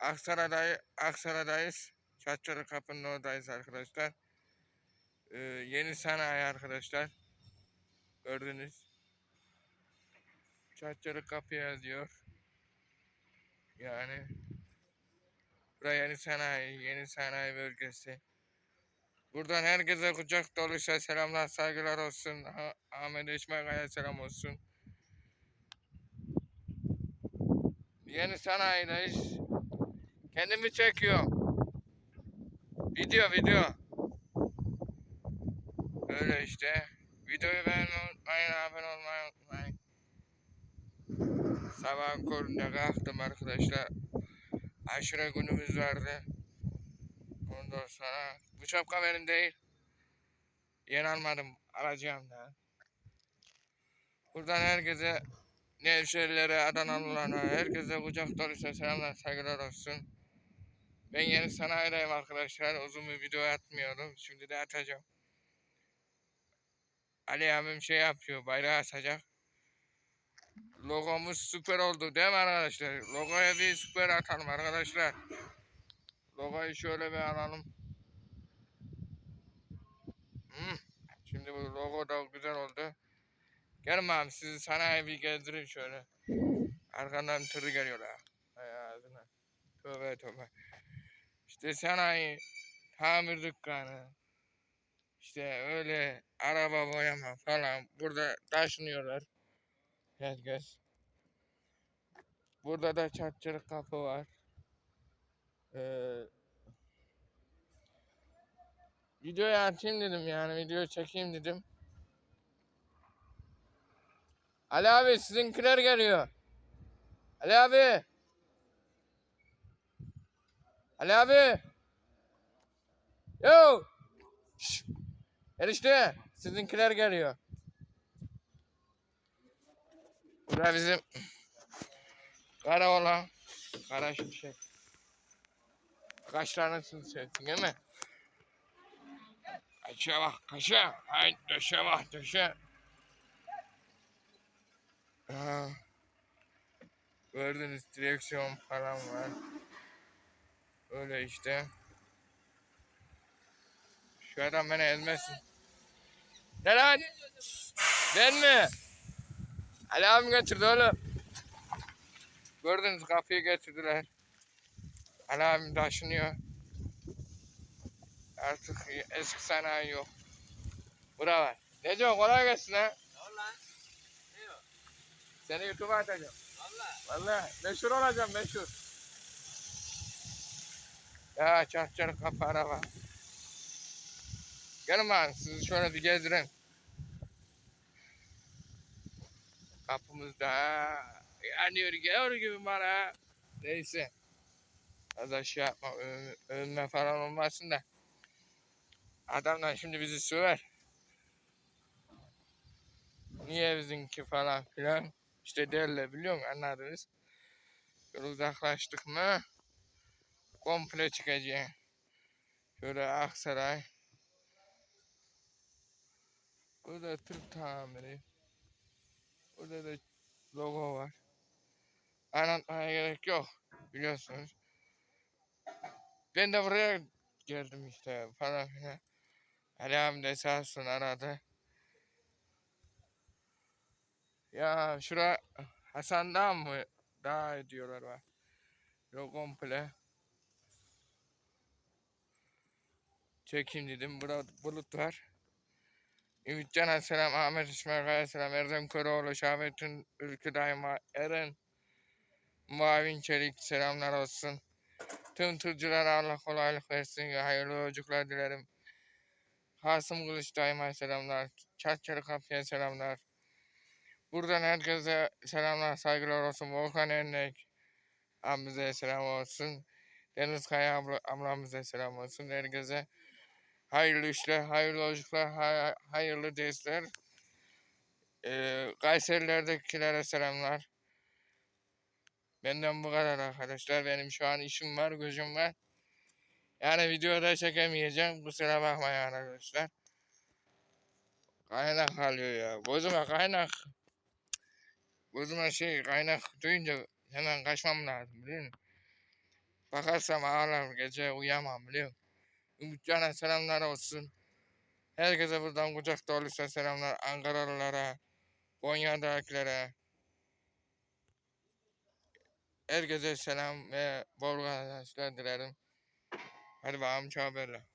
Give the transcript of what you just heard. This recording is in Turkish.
Aksaray'da, Aksaray'dayız. Çatçalı kapının oradayız arkadaşlar. Ee, yeni sanayi arkadaşlar. Gördünüz. Çatçalı kapı yazıyor. Yani buraya yeni sanayi, yeni sanayi bölgesi. Buradan herkese kucak doluysa selamlar, saygılar olsun. Ha, Ahmet İsmail'e selam olsun. Yeni sanayideyiz. Kendimi çekiyorum. Video video. Öyle işte. Videoyu beğenmeyi abone olmayı unutmayın. Sabah köründe kalktım arkadaşlar. Aşure günümüz vardı. Ondan sonra bu şapka benim değil. Yeni almadım. Alacağım da. Buradan herkese Nevşehirlere, Adanalılara, herkese kucak dolusu selamlar, saygılar olsun. Ben yeni sanayideyim arkadaşlar. Uzun bir video atmıyorum. Şimdi de atacağım. Ali abim şey yapıyor, bayrağı asacak. Logomuz süper oldu değil mi arkadaşlar? Logoya bir süper atalım arkadaşlar. Logoyu şöyle bir alalım. Hmm. Şimdi bu logo da güzel oldu. Gelin abi sizi sanayi bir gezdireyim şöyle. Arkandan tır geliyor ha. Hay ağzına. Tövbe tövbe. İşte sanayi, tamir dükkanı. İşte öyle araba boyama falan. Burada taşınıyorlar. Herkes. Burada da çatçılık kapı var. Ee, videoyu atayım dedim yani video çekeyim dedim. Ali abi sizinkiler geliyor. Ali abi. Ali abi. Yo. Şşş. Enişte sizinkiler geliyor. Bu da bizim kara olan kara şimşek. Kaşlarını sevsin değil mi? Kaşa bak kaşa. Haydi döşe bak döşe. Aa, gördünüz direksiyon falan var. Öyle işte. Şu adam beni ezmesin. Ne lan? Ben mi? Ali abim getirdi oğlum. Gördünüz kapıyı getirdiler. Ali abim taşınıyor. Artık eski sanayi yok. Bura var. Ne diyorsun kolay gelsin ha. Seni YouTube'a atacağım. Vallahi meşhur olacağım meşhur. Ya çarçar kapı araba. Gelin ben sizi şöyle bir gezdireyim. Kapımızda yanıyor geliyor gibi bana. Neyse. Az şey yapma övünme, övünme falan olmasın da. Adamlar şimdi bizi söver. Niye bizimki falan filan. İşte derler biliyor musun anladınız. Uzaklaştık mı komple çıkacağım. Şöyle Aksaray. Burada tır tamiri. Burada da logo var. Anlatmaya gerek yok. Biliyorsunuz. Ben de buraya geldim işte falan filan. De sağ olsun aradı. Ya şura Hasan Dağ mı? Dağ diyorlar var. Yok komple. Çekeyim dedim. Burada bulut var. Ümitcan Aleyhisselam, Ahmet İsmail Aleyhisselam, Erdem Köroğlu, Şahbettin Ülkü Daima, Eren Muavin Çelik selamlar olsun. Tüm tırcılara Allah kolaylık versin. Hayırlı yolculuklar dilerim. Kasım Kılıç Daima selamlar. Çatçalı Kapı'ya selamlar. Buradan herkese selamlar, saygılar olsun. Volkan Ernek abimize selam olsun. Deniz Kaya abla, ablamıza selam olsun. Herkese hayırlı işler, hayırlı yolculuklar, hay- hayırlı dersler. Ee, Kayserilerdekilere selamlar. Benden bu kadar arkadaşlar. Benim şu an işim var, gözüm var. Yani videoda çekemeyeceğim. Kusura bakmayın arkadaşlar. Kaynak alıyor ya. Gözüme kaynak. Gözüme şey kaynak duyunca hemen kaçmam lazım biliyor musun? Bakarsam ağlarım gece uyuyamam biliyor musun? Ümitcan'a selamlar olsun. Herkese buradan kucak dolusu selamlar Ankaralılara, Konya'dakilere. Herkese selam ve bol kazançlar dilerim. Hadi bakalım çağ haberle.